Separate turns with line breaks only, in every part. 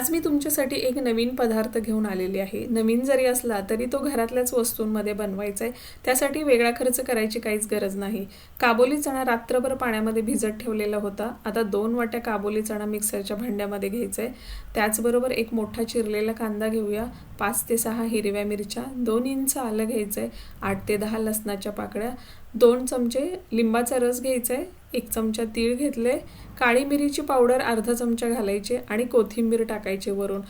आज मी तुमच्यासाठी एक नवीन पदार्थ घेऊन आलेली आहे. नवीन जरी असला तरी तो घरातल्याच वस्तूंमध्ये बनवायचा आहे त्यासाठी वेगळा खर्च करायची काहीच गरज नाही. काबोली चणा रात्रभर पाण्यामध्ये भिजत ठेवलेला होता. आता दोन वाट्या काबोली चणा मिक्सरच्या भांड्यामध्ये घ्यायचा आहे त्याचबरोबर एक मोठा चिरलेला कांदा घेऊया. पाच ते सहा हिरव्या मिरच्या दोन इंच आलं घ्यायचं आहे आठ ते दहा लसणाच्या पाकळ्या दोन चमचे लिंबाचा रस घ्यायचा आहे एक चमचा तीळ घेतले काळी मिरीची पावडर अर्धा चमचा घालायचे आणि कोथिंबीर टाकायचे वरून.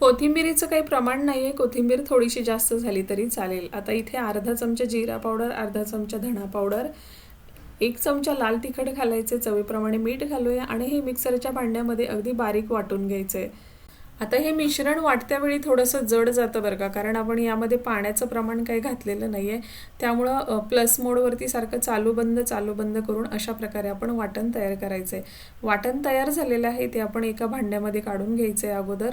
कोथिंबीरीचं काही प्रमाण नाही आहे कोथिंबीर थोडीशी जास्त झाली तरी चालेल. आता इथे अर्धा चमचा जिरा पावडर अर्धा चमचा धणा पावडर एक चमचा लाल तिखट घालायचे चवीप्रमाणे मीठ घालूया आणि हे मिक्सरच्या भांड्यामध्ये अगदी बारीक वाटून घ्यायचं. आहे आता हे मिश्रण वाटत्या वेळी थोडंसं जड जातं बरं का कारण आपण यामध्ये पाण्याचं प्रमाण काही घातलेलं नाही आहे त्यामुळं प्लस मोडवरती सारखं चालू बंद चालू बंद करून अशा प्रकारे आपण वाटण तयार करायचं आहे वाटण तयार झालेलं आहे ते आपण एका भांड्यामध्ये काढून घ्यायचं आहे अगोदर.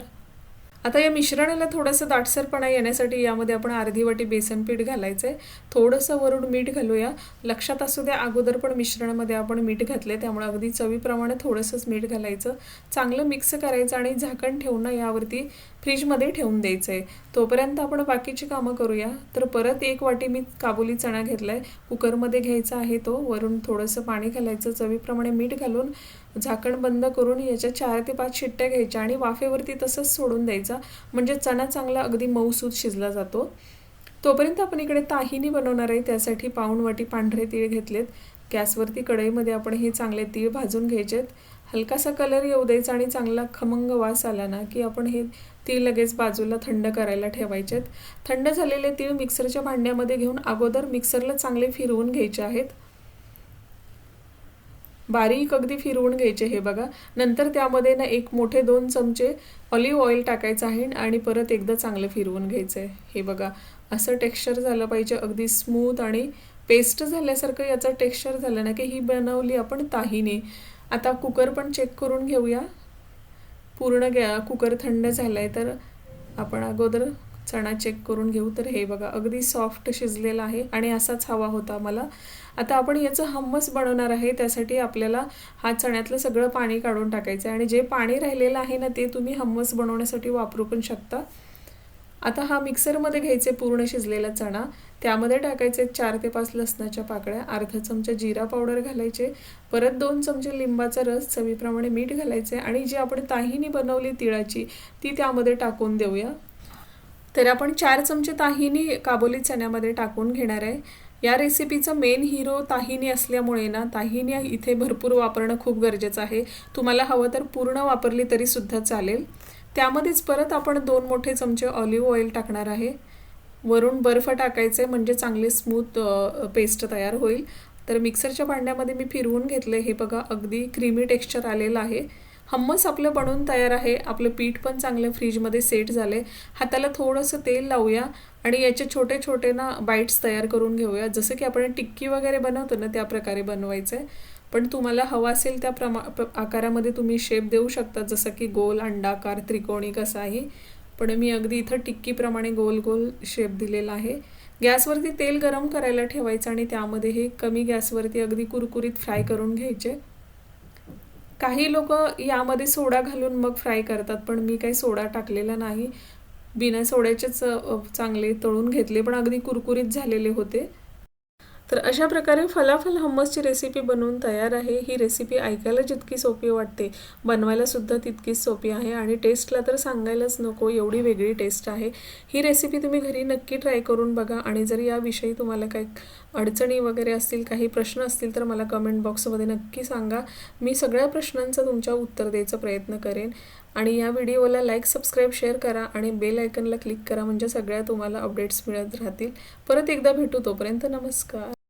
आता या मिश्रणाला थोडंसं दाटसरपणा येण्यासाठी यामध्ये आपण अर्धी वाटी बेसन पीठ घालायचं आहे थोडंसं वरून मीठ घालूया. लक्षात असू द्या अगोदर पण मिश्रणामध्ये आपण मीठ घातले त्यामुळे अगदी चवीप्रमाणे थोडंसंच मीठ घालायचं. चांगलं मिक्स करायचं आणि झाकण ठेवून यावरती फ्रीजमध्ये ठेवून द्यायचं आहे तोपर्यंत आपण बाकीची कामं करूया. तर परत एक वाटी मी काबुली चणा घेतला आहे कुकरमध्ये घ्यायचा आहे तो. वरून थोडंसं पाणी घालायचं. चवीप्रमाणे मीठ घालून झाकण बंद करून याच्या चार ते पाच शिट्ट्या घ्यायच्या आणि वाफेवरती तसंच सोडून द्यायचा. म्हणजे चणा चांगला अगदी मऊसूद शिजला जातो. तोपर्यंत आपण इकडे ताहिनी बनवणार आहे. त्यासाठी पाऊण वाटी पांढरे तीळ घेतलेत. गॅसवरती कढईमध्ये आपण हे चांगले तीळ भाजून घ्यायचेत. हलकासा कलर येऊ द्यायचा आणि चांगला खमंग वास आला ना की आपण हे तीळ लगेच बाजूला थंड करायला ठेवायचेत. थंड झालेले तीळ मिक्सरच्या भांड्यामध्ये घेऊन अगोदर मिक्सरला चांगले फिरवून घ्यायचे आहेत. बारीक अगदी फिरवून घ्यायचे हे बघा. नंतर त्यामध्ये ना एक मोठे दोन चमचे ऑलिव्ह ऑइल टाकायचं आहे आणि परत एकदा चांगलं फिरवून घ्यायचं आहे हे बघा असं टेक्स्चर झालं पाहिजे अगदी स्मूथ आणि पेस्ट झाल्यासारखं याचं टेक्स्चर झालं ना की ही बनवली आपण ताहीने. आता कुकर पण चेक करून घेऊया. पूर्ण गॅ कुकर थंड झाला आहे तर आपण अगोदर चणा चेक करून घेऊ. तर हे बघा अगदी सॉफ्ट शिजलेला आहे आणि असाच हवा होता मला आता आपण याचं हम्मस बनवणार आहे. त्यासाठी आपल्याला हा चण्यातलं सगळं पाणी काढून टाकायचं आहे. आणि जे पाणी राहिलेलं आहे ना ते तुम्ही हम्मस बनवण्यासाठी वापरू पण शकता. आता हा मिक्सरमध्ये घ्यायचे पूर्ण शिजलेला चणा. त्यामध्ये टाकायचे चार ते पाच लसणाच्या पाकळ्या अर्धा चमचा जिरा पावडर घालायचे. परत दोन चमचे लिंबाचा रस चवीप्रमाणे मीठ घालायचे. आणि जी आपण ताहिनी बनवली तिळाची ती त्यामध्ये टाकून देऊया. तर आपण चार चमचे ताहिनी काबोली चण्यामध्ये टाकून घेणार आहे. या रेसिपीचा मेन हिरो ताहिनी असल्यामुळे ना ताहिनी इथे भरपूर वापरणं खूप गरजेचं आहे. तुम्हाला हवं तर पूर्ण वापरली तरीसुद्धा चालेल. त्यामध्येच परत आपण दोन मोठे चमचे ऑलिव्ह ऑइल टाकणार आहे. वरून बर्फ टाकायचे म्हणजे चांगले स्मूथ पेस्ट तयार होईल. तर मिक्सरच्या भांड्यामध्ये मी फिरवून घेतले हे बघा अगदी क्रीमी टेक्स्चर आलेलं आहे. हम्मस आपलं बनवून तयार आहे. आपलं पीठ पण चांगलं फ्रीजमध्ये सेट झाले हाताला थोडंसं तेल लावूया आणि याचे छोटे छोटे ना बाईट्स तयार करून घेऊया. जसं की आपण टिक्की वगैरे बनवतो ना त्या प्रकारे बनवायचं आहे पण तुम्हाला हवा असेल त्या प्रमा आकारामध्ये तुम्ही शेप देऊ शकता. जसं की गोल अंडाकार त्रिकोणी कसाही. पण मी अगदी इथं टिक्कीप्रमाणे गोल गोल शेप दिलेला आहे. गॅसवरती तेल गरम करायला ठेवायचं आणि त्यामध्ये हे कमी गॅसवरती अगदी कुरकुरीत फ्राय करून घ्यायचे. काही लोक यामध्ये सोडा घालून मग फ्राय करतात पण मी काही सोडा टाकलेला नाही. बिना सोड्याचेच चांगले तळून घेतले पण अगदी कुरकुरीत झालेले होते. तर अशा प्रकारे फलाफल हम्मसची रेसिपी बनवून तयार आहे. ही रेसिपी ऐकायला जितकी सोपी वाटते बनवायलासुद्धा तितकीच सोपी आहे आणि टेस्टला तर सांगायलाच नको एवढी वेगळी टेस्ट आहे. ही रेसिपी तुम्ही घरी नक्की ट्राय करून बघा आणि जर याविषयी तुम्हाला काही अडचणी वगैरे असतील काही प्रश्न असतील तर मला कमेंट बॉक्समध्ये नक्की सांगा. मी सगळ्या प्रश्नांचं तुमच्या उत्तर द्यायचा प्रयत्न करेन. आणि या व्हिडिओला लाईक सबस्क्राईब शेअर करा आणि बेल आयकनला क्लिक करा म्हणजे सगळ्या तुम्हाला अपडेट्स मिळत राहतील. परत एकदा भेटू तोपर्यंत नमस्कार.